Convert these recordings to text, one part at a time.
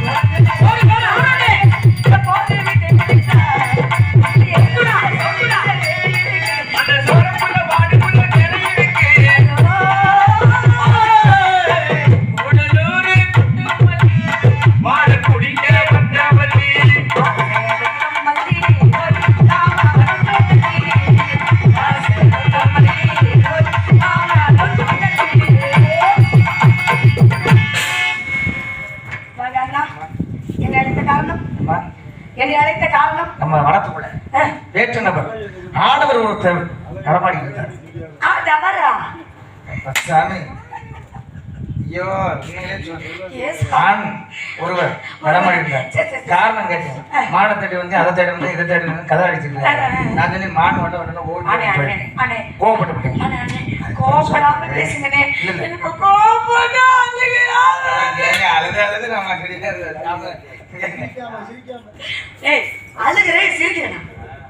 Yeah. வேற்று நபர். ஆடவர் ஒருத்தர் நடமாடி இருந்தார் சாமி ஐயோ. ஆண் ஒருவர் நடமாடி இருந்தார். காரணம் கேட்டேன். மானை தேடி வந்து அதை தேடி வந்து இதை தேடி வந்து கதை அடிச்சிருக்காரு. நான் சொல்லி மான் ஓடி. கோவப்பட்டு பேசுங்கண்ணே. ஏங்க, அழுது நம்ம அழுகிறேன்?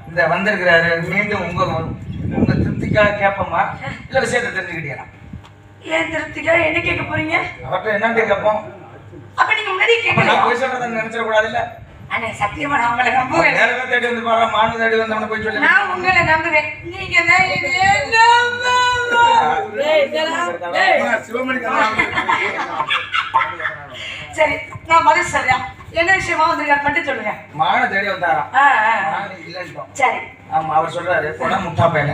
இந்த வந்திருக்கிறாரு மீண்டும் உங்க உங்க திருப்திக்காக கேட்போமா? இல்ல விஷயத்தை தெரிஞ்சுக்கிட்டீங்களா ஏன் திருப்திக்காக என்ன கேட்க போறீங்க? அவர்கிட்ட என்னன்னு கேட்போம்? அப்ப நீங்க முன்னாடி நான் கேட்கலாம் போய் சொல்றதை நினைச்சிட கூடாது இல்ல? அண்ணே சத்தியமா நான் உங்களை நம்புவேன் நேரமே தேடி வந்து பாரு மானு தேடி வந்து அவனை போய் சொல்லி. நான் உங்களை நம்புவேன் நீங்க தான் டேய். சிவமணி சரி நான் பதில் சொல்றேன். என்ன விஷயமா வந்திருக்காரு மட்டும் சொல்லுங்க. மானை தேடி வந்தாராம் இல்லைன்ட்டோம் சரி. ஆமா அவர் சொல்றாரு போனா முட்டா பையன.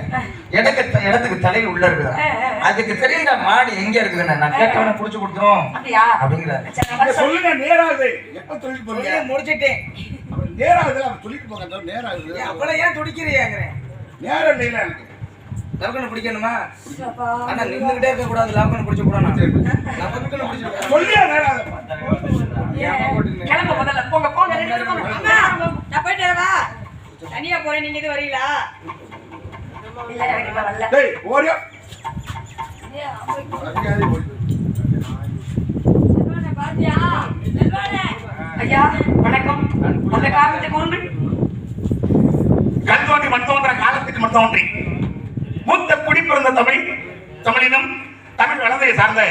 எனக்கு த- இடத்துக்கு தலை உள்ள இருக்குதா. அதுக்கு தெரியல மாடு எங்க இருக்குதுன்னு. நான் கேட்டவன புடிச்சு கொடுத்துரும். அப்படியா? அப்படிங்கிறாரு. சொல்லுங்க நேராகுது எப்ப தொழில் போறீங்க? முடிச்சிட்டேன். அப்புறம் நேராகுதுல அவன் சொல்லிட்டு போங்க நேராகுது. அப்பெல்லாம் ஏன் துடிக்கிறியாங்கிறேன் நேரம் இல்லைல எனக்கு லவக்கண்ணு பிடிக்கணுமா? அப்பா. ஆனா நின்றுகிட்டே இருக்க கூடாது லவக்கண்ணு பிடிச்ச கூடாது லவக்கண்ணு பிடிச்சிருக்கேன் சொல்லியா நேராகுது கிளம்ப முதல்ல. போங்க போங்க நான் போயிட்டு வரவா தனியா போறேன் நீங்க இது வரீங்களா? இல்ல வரல. டேய் ஓடியா. ஐயா வணக்கம். அந்த காரணத்தை கூறுங்கள். கண் தோன்றி மண் தோன்ற காலத்துக்கு மண் தோன்றி. மூத்த குடி பிறந்த தமிழ் தமிழினம் தமிழ் வளர்ந்ததை சார்ந்த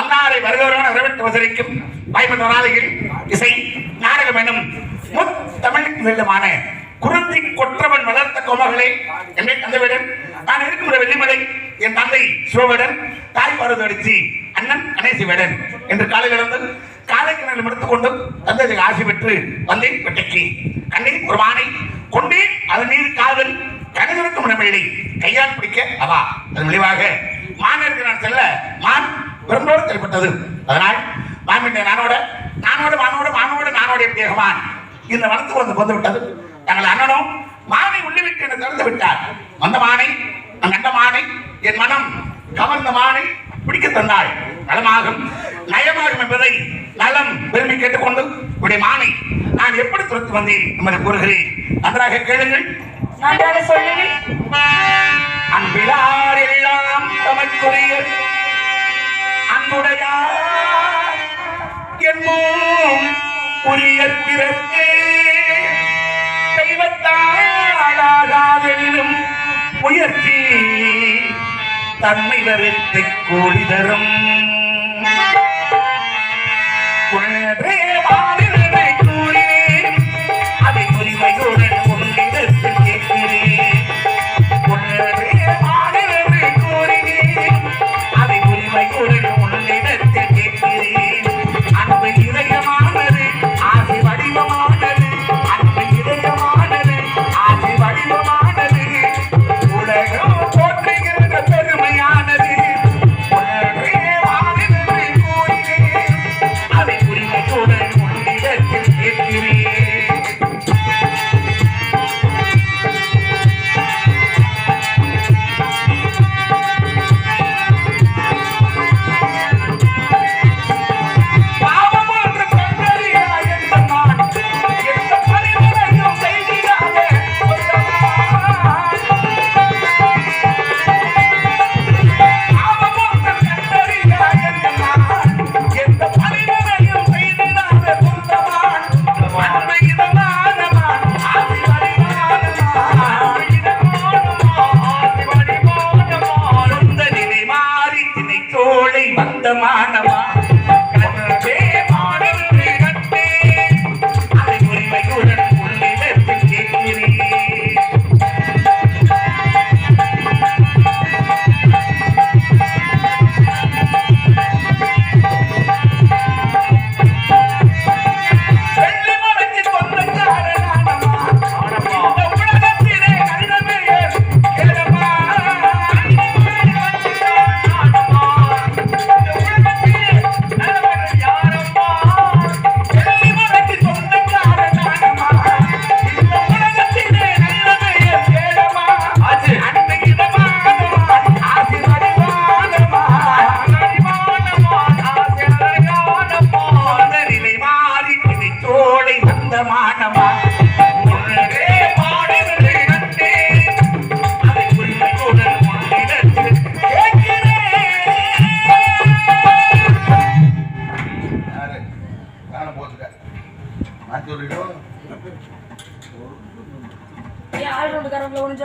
அன்னாரை வருகிறவரான வரவேற்று வசதிக்கும் வாய்ப்பு நாளையில் இசை நாடகம் எனும் தமிழ் வெள்ளமான குருந்தி கொற்றவன் வளர்த்த கோமகளே என்னை தந்தைவிடன் நான் இருக்கின்ற வெள்ளிமலை என் தந்தை சிவவிடன் தாய் பருது அடிச்சு அண்ணன் கணேசி வேடன் என்று காலை கிடந்து காலை கிணறு எடுத்துக்கொண்டு தந்தை ஆசி பெற்று வந்தேன் பெட்டைக்கு. கண்ணீர் ஒரு மானை கொண்டே அதன் மீது காதல் கணிதனுக்கும் நம்மளை கையால் பிடிக்க அவா. அதன் விளைவாக மானிற்கு நான் செல்ல மான் விரும்போடு செயல்பட்டது. அதனால் மாமின் நானோட நானோட மானோட மானோட நானோட தேகமான் இந்த வனத்துக்கு வந்து வந்து விட்டது. தங்கள் அண்ணனும் மானை உள்ளிவிட்டு என்னை திறந்து விட்டார். அந்த மானை கண்ட மானை என் மனம் கவர்ந்த மானை பிடிக்க தந்தாள். நலமாகும் நயமாகும் என்பதை நலம் விரும்பி கேட்டுக்கொண்டு உடைய மானை நான் எப்படி துரத்து வந்தேன் என்பதை கூறுகிறேன். நன்றாக கேளுங்கள். நன்றாக சொல்லுங்கள். அன்பிலார் எல்லாம் தமக்குரிய அன்புடையார். என்னும் உரிய பிறப்பே தெய்வத்தாளாகாதெனினும் உயர்த்தி தன்மை வருத்தி கூடி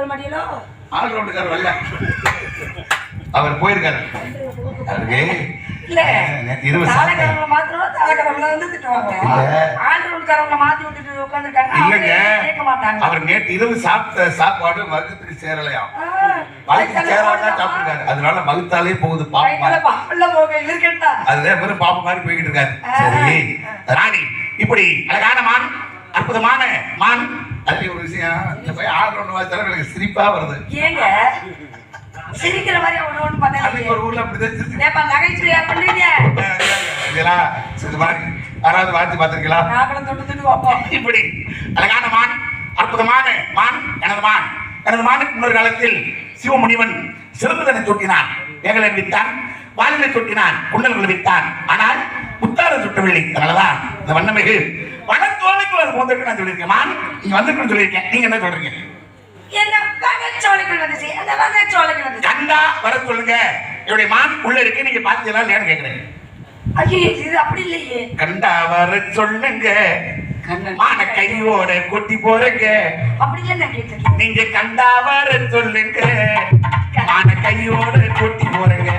சொல்ல மாட்டீங்களோ ஆள் ரவுண்டுக்கார் வரல. அவர் போயிருக்காரு. அவருக்கு இல்ல. சாப்பிட்டேன். தாளக்காரங்களை மாத்திரம் தாளக்காரங்களை வந்து திட்டுவாங்க ரவுண்டுக்காரங்களை மாத்தி விட்டுட்டு உட்காந்துருக்காங்க இல்லைங்க. கேட்க மாட்டாங்க. அவர் நேற்று இரவு சாப்பிட்ட சாப்பாடு வகுத்துக்கு சேரலையாம். வயித்துல சேராதான்? சாப்பிட்டுருக்காரு. அதனால வகுத்தாலே போகுது வயித்துல பாப்பா பாம்புல போக இருக்கட்டா அதுதான் வெறும் பாப்பா மாதிரி போய்கிட்டு இருக்காரு. சரி. ராணி இப்படி அழகான மான் அற்புதமான மான். அது ஒரு விஷயம். இந்த பையன் ஆள் ரவுண்டு வாய்ச்சாலும் எனக்கு சிரிப்பா வருது. ஏங்க? சிரிக்கிற மாதிரி ஒண்ணு ஒண்ணு பார்த்தா ஒரு ஊர்ல அப்படிதான் சிரிச்சு ஏப்பா நகைச்சுவையா பண்றீங்க இதெல்லாம் இது மாதிரி யாராவது வாட்சி பார்த்திருக்கீங்களா? நாங்களும் தொட்டு தொட்டு பார்ப்போம். இப்படி. அழகான மான் அற்புதமான மான் எனது மான். எனது மானுக்கு முன்னொரு காலத்தில் சிவமுனிவன் சிறப்புதனை தொட்டினான். ஏகலன் வித்தான் வாலினை தொட்டினான் குண்டல்கள் வித்தான் ஆனால் முத்தார சுட்டவில்லை அதனாலதான் இந்த வண்ணமிகு வனத்தோலைக்குள்ள அது போந்திருக்கு நான் சொல்லியிருக்கேன். மான் நீங்க வந்திருக்குன்னு சொல்லியிருக்கேன். நீங்க என்ன சொல்றீங்க? கண்டா வர சொல்லுங்க. என்னுடைய மான் உள்ள இருக்கு நீங்க பாத்தீங்களா இல்லையான்னு கேக்குறேன். ஐயோ இது அப்படி இல்லையே. கண்டா வர சொல்லுங்க. மான கையோட கொட்டி போறங்க. அப்படி இல்லை நான் நீங்க கண்டா வர சொல்லுங்க. மான கையோட கொட்டி போறங்க.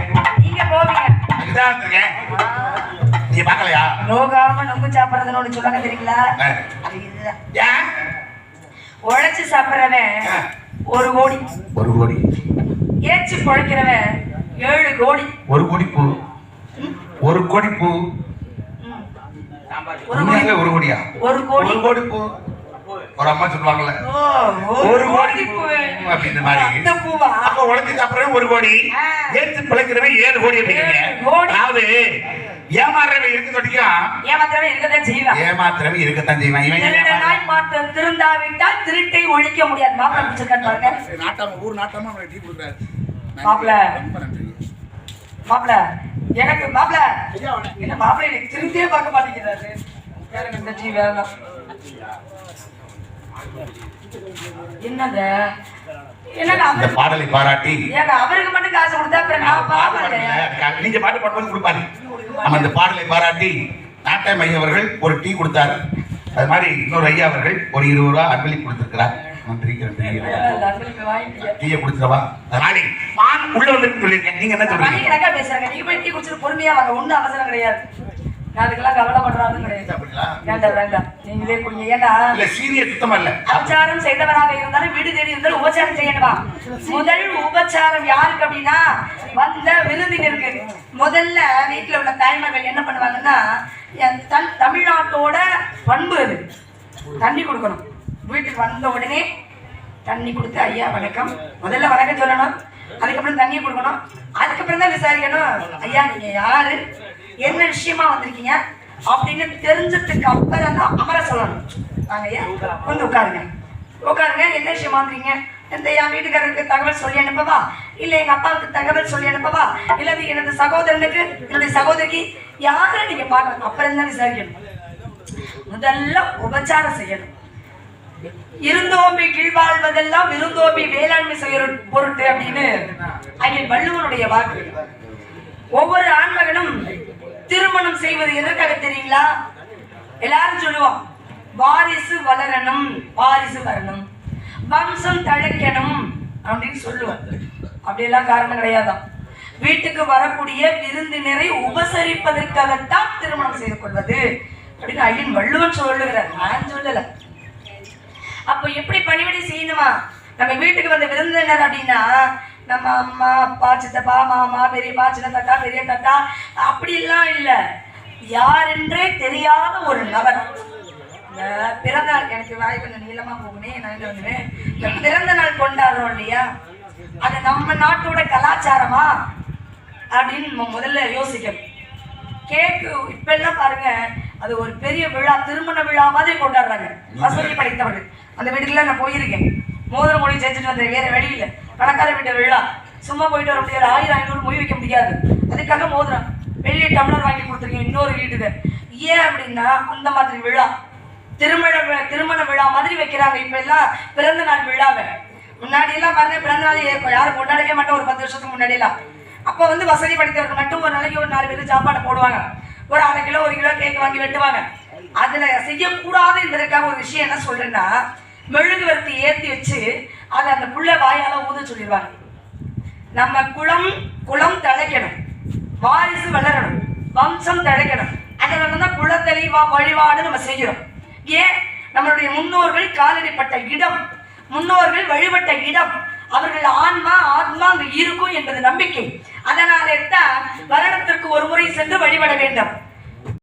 நீங்க போவீங்க. இருக்கேன் நீ பார்க்கலையா? நோகாம நொங்கு சாப்பிடுறதுன்னு ஒண்ணு சொல்லுவாங்க தெரியுங்களா. அது இதுதான். உழைச்சு சாப்பிடுறவன். ஒரு கோடி. ஒரு கோடி. ஏச்சு பழைக்கிறவன் ஏழு கோடி. ஒரு கோடி பூ. ஒரு கோடி பூ. ஒரு கோடியா? ஒரு கோடி. ஒரு கோடி பூ. ஒரு அம்மா சொல்லுவாங்கல்ல. ஒரு கோடி அப்படின்ற மாதிரி. அப்ப உழைச்சு சாப்பிடுறவன் ஒரு கோடி. ஏற்று பிழைக்கிறவன் ஏழு கோடி அப்படிங்கிறீங்க. அதாவது ஏமாறுறவன் இருக்கு இருக்கதான் செய்வான். ஏமாத்திரவே இருக்கத்தான் செய்வான். இவன் மாற்றம் திருந்தாவிட்டால் திருட்டை ஒழிக்க முடியாது. மாப்பிள்ளை பிடிச்சிருக்கான்னு பாருங்க. நாட்டாம ஊர் நாட்டாம டீ கொடுக்குறாரு. மாப்பிள. ரொம்ப நன்றி. மாப்பிள எனக்கு மாப்பிள என்ன மாப்பிள எனக்கு திரும்பியே பார்க்க மாட்டேங்கிறாரு. எனக்கு இந்த டீ வேணாம். என்னங்க? இந்த பாடலை பாராட்டி. அவருக்கு மட்டும் காசு கொடுத்தா அப்புறம் நான். அதுக்காக நீங்க பாட்டு பாடும்போது கொடுப்பாரு. நம்ம இந்த பாடலை பாராட்டி நாட்டாயம் ஐயா அவர்கள் ஒரு டீ கொடுத்தாரு. அது மாதிரி இன்னொரு ஐயா அவர்கள் ஒரு இருபது ரூபா அன்பளிப்பு கொடுத்திருக்கிறார். டீயை கொடுத்துருவா அதனால மான் உள்ள வந்து சொல்லியிருக்கேன். நீங்க என்ன சொல்றீங்க? பேசுறாங்க. நீங்க போய் டீ குடிச்சிட்டு பொறுமையா வாங்க. ஒண்ணும் அவசரம் கிடையாது. நான் அதுக்கெல்லாம் கவலைப்படுறாலும் கிடையாது. நீங்களே குடிங்க. ஏன்னா இல்ல சீனியர் சுத்தமா இல்ல. உபச்சாரம் செய்தவராக இருந்தாலும் வீடு தேடி இருந்தாலும் உபச்சாரம் செய்யணுமா? முதல் உபச்சாரம் யாருக்கு அப்படின்னா வந்த விருந்தினருக்கு. முதல்ல வீட்டுல உள்ள தாய்மார்கள் என்ன பண்ணுவாங்கன்னா தமிழ்நாட்டோட பண்பு அது. தண்ணி கொடுக்கணும். வீட்டுக்கு வந்த உடனே தண்ணி கொடுத்து ஐயா வணக்கம். முதல்ல வணக்கம் சொல்லணும். அதுக்கப்புறம் தண்ணியை கொடுக்கணும். அதுக்கப்புறம் தான் விசாரிக்கணும். ஐயா நீங்க யாரு? என்ன விஷயமா வந்திருக்கீங்க? அப்படின்னு தெரிஞ்சதுக்கு அப்புறம் தான் அமர சொல்லணும். வாங்க ஏன்? வந்து உட்காருங்க. உட்காருங்க. என்ன விஷயம் வந்தீங்க இந்த என் வீட்டுக்காரருக்கு தகவல் சொல்லி அனுப்பவா? இல்லை எங்க அப்பாவுக்கு தகவல் சொல்லி அனுப்பவா? இல்லை எனது சகோதரனுக்கு என்னுடைய சகோதரிக்கு யாரை நீங்க பார்க்கணும்? அப்புறம் தான் விசாரிக்கணும். முதல்ல உபச்சாரம் செய்யணும். இருந்தோம்பி கீழ்வாழ்வதெல்லாம் விருந்தோம்பி வேளாண்மை செய்ய பொருட்டு அப்படின்னு அங்கே வள்ளுவனுடைய வாக்கு. ஒவ்வொரு ஆண்மை செய்வது எதற்காக தெரியுங்களா? எல்லாரும் சொல்லுவோம் வாரிசு வளரணும் வாரிசு வரணும். வம்சம் தழைக்கணும் அப்படின்னு சொல்லுவோம். அப்படியெல்லாம் காரணம் கிடையாதான். வீட்டுக்கு வரக்கூடிய விருந்தினரை உபசரிப்பதற்காகத்தான் திருமணம் செய்து கொள்வது அப்படின்னு ஐயன் வள்ளுவன் சொல்லுகிறார். நான் சொல்லல. அப்போ எப்படி பணிவிடை செய்யணுமா? நம்ம வீட்டுக்கு வந்த விருந்தினர் அப்படின்னா நம்ம அம்மா அப்பா சித்தப்பா மாமா பெரியப்பா சின்ன தாத்தா பெரிய தாத்தா அப்படிலாம் இல்லை. யாரென்றே தெரியாத ஒரு நபர். இந்த பிறந்த நாள் எனக்கு வாய் கொஞ்சம் நீளமா போகணே நான் வந்துடுவேன் இந்த பிறந்த நாள் கொண்டாடுறோம் இல்லையா? அது நம்ம நாட்டோட கலாச்சாரமா? அப்படின்னு நம்ம முதல்ல யோசிக்கணும். கேக்கு இப்ப எல்லாம் பாருங்க அது ஒரு பெரிய விழா திருமண விழா மாதிரி கொண்டாடுறாங்க. வசதி படைத்தவர்கள். அந்த வீட்டுக்குலாம் நான் போயிருக்கேன். மோதிர மொழி செஞ்சுட்டு வந்தேன் வேற வெளியில பணக்கார வீட்டு விழா. சும்மா போயிட்டு வர முடியாது. ஆயிரம் ஐநூறு மொழி வைக்க முடியாது. அதுக்காக மோதிரம். வெள்ளி டம்ளர் வாங்கி கொடுத்துருக்கீங்க இன்னொரு வீட்டுக்கு. ஏன் அப்படின்னா அந்த மாதிரி விழா. திருமண திருமண விழா மாதிரி வைக்கிறாங்க. இப்ப எல்லாம் பிறந்த நாள் விழாவை. முன்னாடி எல்லாம் பாருங்க பிறந்த நாள் யாரும் கொண்டாடவே மாட்டோம் ஒரு பத்து வருஷத்துக்கு முன்னாடியெல்லாம் அப்போ வந்து வசதி படைத்தவர்கள் மட்டும் ஒரு நாளைக்கு ஒரு நாலு பேருக்கு சாப்பாடு போடுவாங்க. ஒரு அரை கிலோ ஒரு கிலோ கேக் வாங்கி வெட்டுவாங்க. அதுல செய்யக்கூடாது என்பதற்காக ஒரு விஷயம் என்ன சொல்றேன்னா மெழுகுவர்த்தி ஏற்றி வச்சு அதை அந்த புள்ள வாயால ஊத சொல்லிடுவாங்க. நம்ம குளம் குளம் தழைக்கணும் வாரிசு வளரணும். வம்சம் தழைக்கணும். அதனால தான் குலத்தெளிவா வழிபாடு நம்ம செய்கிறோம். ஏன்? நம்மளுடைய முன்னோர்கள் காலடிப்பட்ட இடம் முன்னோர்கள் வழிபட்ட இடம் அவர்கள் ஆன்மா ஆத்மா அங்கு இருக்கும் என்பது நம்பிக்கை. அதனாலே தான் வருடத்திற்கு ஒரு முறை சென்று வழிபட வேண்டும்.